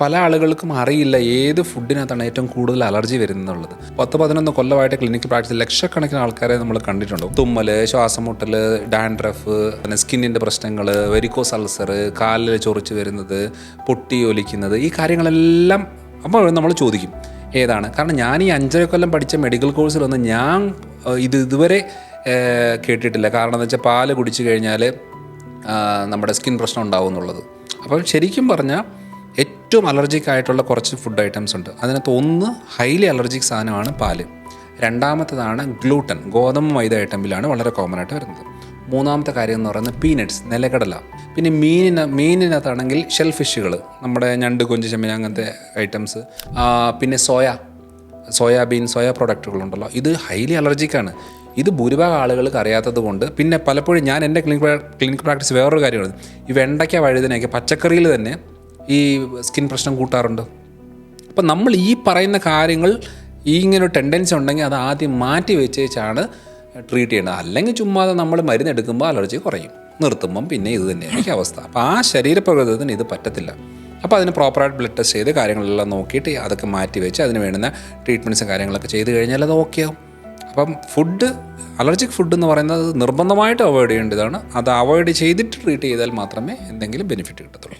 പല ആളുകൾക്കും അറിയില്ല ഏത് ഫുഡിനകത്താണ് ഏറ്റവും കൂടുതൽ അലർജി വരുന്നുള്ളത്. പത്ത് പതിനൊന്ന് കൊല്ലമായിട്ട് ക്ലിനിക്കൽ പ്രാക്ടീസ് ലക്ഷക്കണക്കിന് ആൾക്കാരെ നമ്മൾ കണ്ടിട്ടുണ്ട്. തുമ്മൽ ശ്വാസം മുട്ടൽ ഡാൻഡ്രഫ് പിന്നെ സ്കിന്നിന്റെ പ്രശ്നങ്ങൾ വെരിക്കോസ് അൾസർ കാലിൽ ചൊറിച്ച് വരുന്നത് പൊട്ടി ഒലിക്കുന്നത് ഈ കാര്യങ്ങളെല്ലാം അപ്പോൾ നമ്മൾ ചോദിക്കും. ഏതാണ്? കാരണം ഞാൻ ഈ അഞ്ചര കൊല്ലം പഠിച്ച മെഡിക്കൽ കോഴ്സിലൊന്നും ഞാൻ ഇത് ഇതുവരെ കേട്ടിട്ടില്ല. കാരണം എന്ന് വെച്ചാൽ പാൽ കുടിച്ചു കഴിഞ്ഞാൽ നമ്മുടെ സ്കിൻ പ്രശ്നം ഉണ്ടാവും എന്നുള്ളത്. അപ്പോൾ ശരിക്കും പറഞ്ഞാൽ ഏറ്റവും അലർജിക് ആയിട്ടുള്ള കുറച്ച് ഫുഡ് ഐറ്റംസ് ഉണ്ട്. അതിനകത്ത് ഒന്ന് ഹൈലി അലർജിക് സാധനമാണ് പാൽ. രണ്ടാമത്തതാണ് ഗ്ലൂട്ടൻ ഗോതമ്പ് മൈദ ഐറ്റമിലാണ് വളരെ കോമൺ ആയിട്ട് വരുന്നത്. മൂന്നാമത്തെ കാര്യം എന്ന് പറയുന്നത് പീനട്സ് നിലക്കടല. പിന്നെ മീനിന മീനിനകത്താണെങ്കിൽ ഷെൽ ഫിഷുകൾ നമ്മുടെ ഞണ്ട് കൊഞ്ച് ചെമ്മീൻ അങ്ങനത്തെ ഐറ്റംസ് പിന്നെ സോയ സോയാബീൻ സോയ പ്രൊഡക്റ്റുകളുണ്ടല്ലോ ഇത് ഹൈലി അലർജിക്കാണ് ഇത് ഭൂരിഭാഗം ആളുകൾക്ക് അറിയാത്തത് കൊണ്ട് പിന്നെ പലപ്പോഴും ഞാൻ എന്റെ ക്ലിനിക് ക്ലിനിക് പ്രാക്ടീസ് വേറൊരു കാര്യമാണ്. ഈ വെണ്ടയ്ക്ക വഴുതനയൊക്കെ പച്ചക്കറിയിൽ തന്നെ ഈ സ്കിൻ പ്രശ്നം കൂട്ടാറുണ്ട്. അപ്പം നമ്മൾ ഈ പറയുന്ന കാര്യങ്ങൾ ഈ ഇങ്ങനെ ടെൻഡൻസി ഉണ്ടെങ്കിൽ അത് ആദ്യം മാറ്റി വെച്ചേച്ചാണ് ട്രീറ്റ് ചെയ്യേണ്ടത് അല്ലെങ്കിൽ ചുമ്മാതെ നമ്മൾ മരുന്നെടുക്കുമ്പോൾ അലർജി കുറയും. നിർത്തുമ്പം പിന്നെ ഇത് തന്നെയായിരിക്കും അവസ്ഥ. അപ്പോൾ ആ ശരീരപ്രകൃതത്തിന് ഇത് പറ്റത്തില്ല. അപ്പോൾ അതിന് പ്രോപ്പറായിട്ട് ബ്ലഡ് ടെസ്റ്റ് ചെയ്ത് കാര്യങ്ങളെല്ലാം നോക്കിയിട്ട് അതൊക്കെ മാറ്റി വെച്ച് അതിന് വേണ്ടുന്ന ട്രീറ്റ്മെന്റ്സും കാര്യങ്ങളൊക്കെ ചെയ്ത് കഴിഞ്ഞാൽ അത് ഓക്കെ അപ്പം ഫുഡ് അലർജിക് ഫുഡ് എന്ന് പറയുന്നത് നിർബന്ധമായിട്ട് അവോയ്ഡ് ചെയ്യേണ്ടതാണ്. അത് അവോയ്ഡ് ചെയ്തിട്ട് ട്രീറ്റ് ചെയ്താൽ മാത്രമേ എന്തെങ്കിലും ബെനിഫിറ്റ് കിട്ടത്തുള്ളൂ.